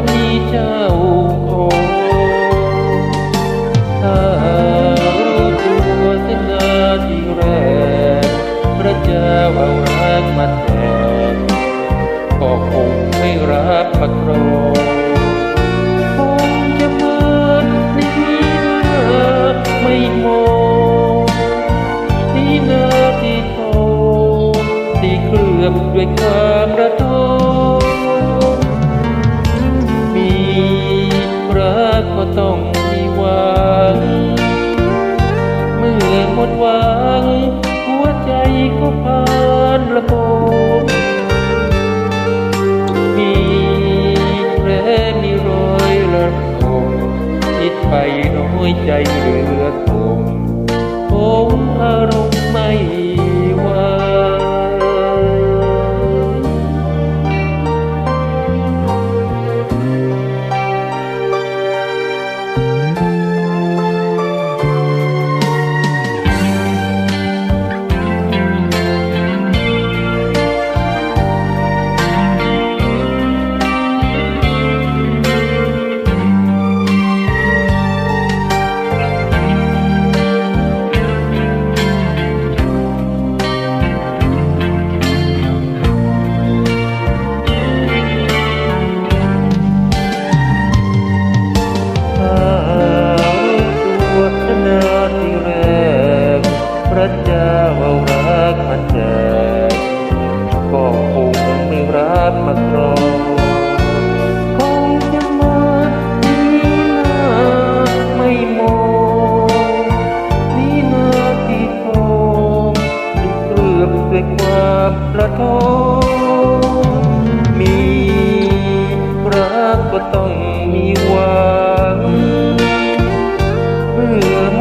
คนนี้เจ้าคงถ้ารู้ตัวเสนาที่แรกพระเจ้า แผลมีรอยละคงคิดไปน้อยใจเหลือทมผมอารมณ์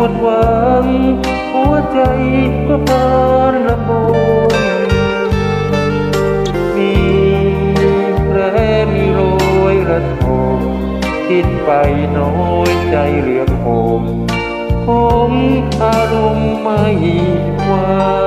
ดหวัง หัวใจก็พานละบมมีแผลมีรอยระทมคิดไปน้อยใจเหลือคมผมอารมณ์ไม่ว่า